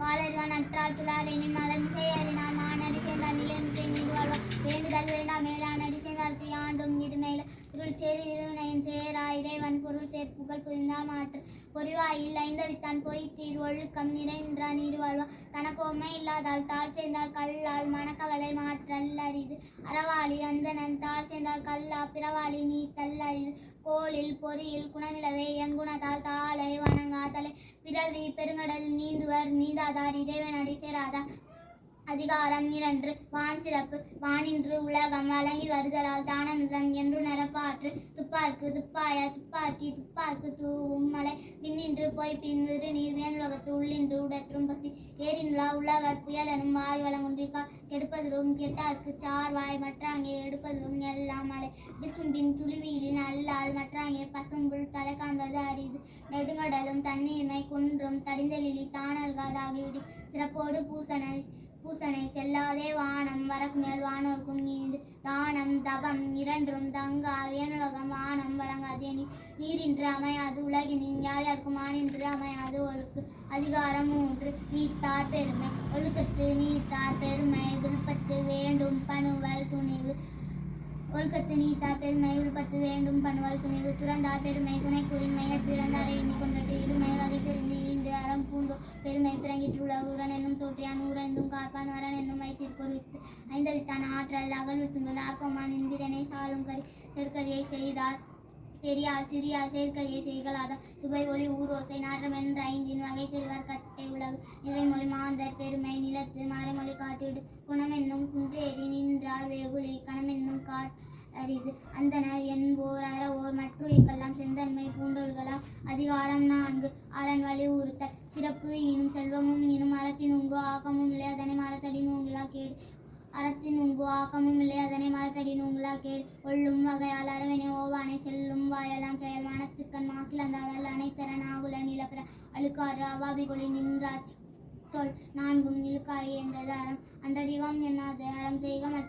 வாழ்வான் அற்றால் துளாரெனின் மலன் செய்யறினார் மானடி சேர்ந்தார் நிலைமுற்றை சேர் இருணையின் சேரா. இறைவன் பொருள் சேர். புகழ் புரிந்தால் மாற்று. பொறிவாயில் ஐந்தவித்தான் போய் தீர். ஒழுக்கம் நிறைன்றான் நீடு வாழ்வான் தனக்கோமை இல்லாதால் தாழ் சேர்ந்தால் கல்லால். மணக்கவலை மாற்றல் அரிது அறவாளி அந்தனன் தாழ் சேர்ந்தால் கல்லா பிறவாளி நீ தள்ளரிது கோளில் பொறியில் குணமிலவே என் குணத்தால் தாளை வணங்காதலை. பிறவி பெருங்கடல் நீந்துவர். நீந்தாதார். இறைவன் அடி சேராதார். அதிகாரம் இரண்டு. வான் சிறப்பு. வானின்று உலகம் வழங்கி வருதலால் தானமிதம் என்று நிரப்பாற்று. துப்பார்க்கு துப்பாய துப்பாக்கி துப்பார்க்கு தூவும் மலை. பின்னின்று போய் பின்விரு நீர் வேண்லோகத்து உள்ளின்று உடற்றும் பசி. ஏரின்லா உலகர் புயலனும் வாய் வளங்குன்றிக்கா கெடுப்பதிலும் கெட்டார்க்கு சார்வாய் மற்றாங்கே எடுப்பதிலும் எல்லாம் மலை. விசும்பின் துளிவியிலின் அல்லால் மற்றாங்கே பசும்புல் தலை காண்பது அரிது. நெடுங்கடலும் தண்ணீர்மை குன்றும் தடிந்தலிலி தானல்காதாகிவிடும். சிறப்போடு பூசனை பூசனை செல்லாதே வானம் வரக்கு மேல் வானோர்க்கும் நீந்து தானம் தபம் இரண்டும் தங்கா வேணுலகம் வானம் வழங்காதே நீ நீரின்று அமையாது. உலகினின் யார் யாருக்கும் ஆனின்று அமையாது. ஒழுக்கு அதிகாரம் மூன்று. நீத்தார் பெருமை. ஒழுக்கத்து நீத்தார் பெருமை. விருப்பத்து வேண்டும் பணுவல் துணிவு. ஒழுக்கத்து நீத்தார் பெருமை. விருப்பத்து வேண்டும் பணுவல் துணிவு. துறந்தார் பெருமை. துணை குறின்மைய திறந்தாரை. எண்ணி கொண்டது பெருமை ஊரன் என்னும் தோற்றியான் ஊரந்தும் காப்பான் வரன் என்னும் வைத்திற்கொருவித்து ஐந்தவித்தான் ஆற்றல் அகல் சுங்கல் ஆக்கமான் இந்திரனை சாலும் கரி செருக்கரியை செய்தார். பெரியார் சிறியார் செயற்கரியை செய்கலாத சுவை ஒளி ஊரோசை நாற்றம் என்ற ஐந்தின் வகை திருவார் கட்டை உலகு. நிறைமொழி மாந்தர் பெருமை நிலத்து மறைமொழி காட்டிடு. குணம் என்னும் குன்றேறி நின்றார் வெகுளி கணம் என்னும் காட் அரிது அந்தனர் என்போர் அறவோர் மற்றொருக்கெல்லாம் செந்தன்மை பூண்டோள்களால் அதிகாரம் நான்கு. அரண் வலியுறுத்தல் சிறப்பு ஈனும் செல்வமும் எனும் அறத்தின் உங்கோ ஆக்கமும் இல்லை அதனை மரத்தடின் உங்களா கேடு அறத்தின் உங்கோ ஆக்கமும் இல்லை அதனை மரத்தடின் உங்களா கேடு ஒள்ளும் வகையால் அரவனை ஓவானை செல்லும் வாயெல்லாம் செயல். மனத்துக்கண் மாசிலந்தாதல் அனைத்தரன் ஆகுல நிலப்பெற. அழுக்காறு அவாபிகொழி நின்றார் சொல். நான்கும் இழுக்காய் என்றது அறம். அன்றறிவாம் என்னாத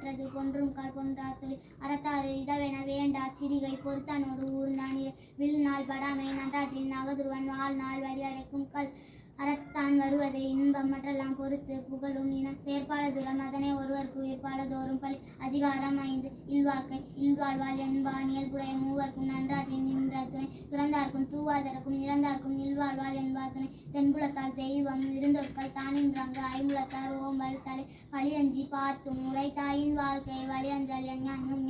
அறம் கொன்றும் கால் கொன்றார் சொல்லி அறத்தாறு இதவென வேண்டா சிறிகை பொறுத்தானோடு ஊர்ந்தான் வில் நாள் படாமை நன்றாற்றின் நகதுருவன் வாழ்நாள் நாள் வழி அடைக்கும் கல் அறத்தான் வருவதை இன்பம் மற்றெல்லாம் பொறுத்து புகழும் இன செயற்பாலதுரம் அதனை ஒருவருக்கு உயிர்ப்பாளதோறும் பலி அதிகாரம் ஐந்து. இல்வாக்கை இல்வாழ்வாள் என்பான் இயல்புடைய மூவர்க்கும் நன்றாற்றின் நின்ற துணை துறந்தார்க்கும் தூவாதற்கும் இறந்தார்க்கும் இல்வாழ்வாள் என்பார் துணை தென்புலத்தால் தெய்வம் இருந்தொற்கள் தானின்றாங்க. ஐம்புலத்தார் ஓம்பல் தலை வழியஞ்சி பார்த்தும் உடைத்தாயின் வாழ்க்கை வழியஞ்சல் எஞ்ஞானும்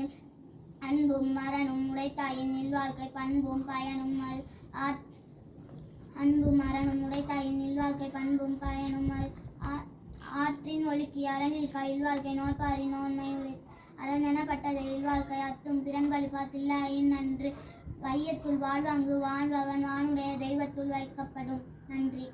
அன்பும் மரணும் உடைத்தாயின் இல்வாழ்க்கை பண்பும் பயனும் ஆற் அன்பும் மரணம் உடைத்தாயின் இல்வாழ்க்கை பண்பும் பயனும் ஆ- ஆற்றின் ஒழுக்கி அரணில் இல்வாழ்க்கை நோக்காரின் நோன்மை உடை அரணெனப்பட்டதை இல்வாழ்க்கை அத்தும் பிறன் பழிப்பாத்தில்லாயின் நன்று. வையத்துள் வாழ்வாங்கு வாழ்பவன் வானுடைய தெய்வத்துள் வைக்கப்படும். நன்றி.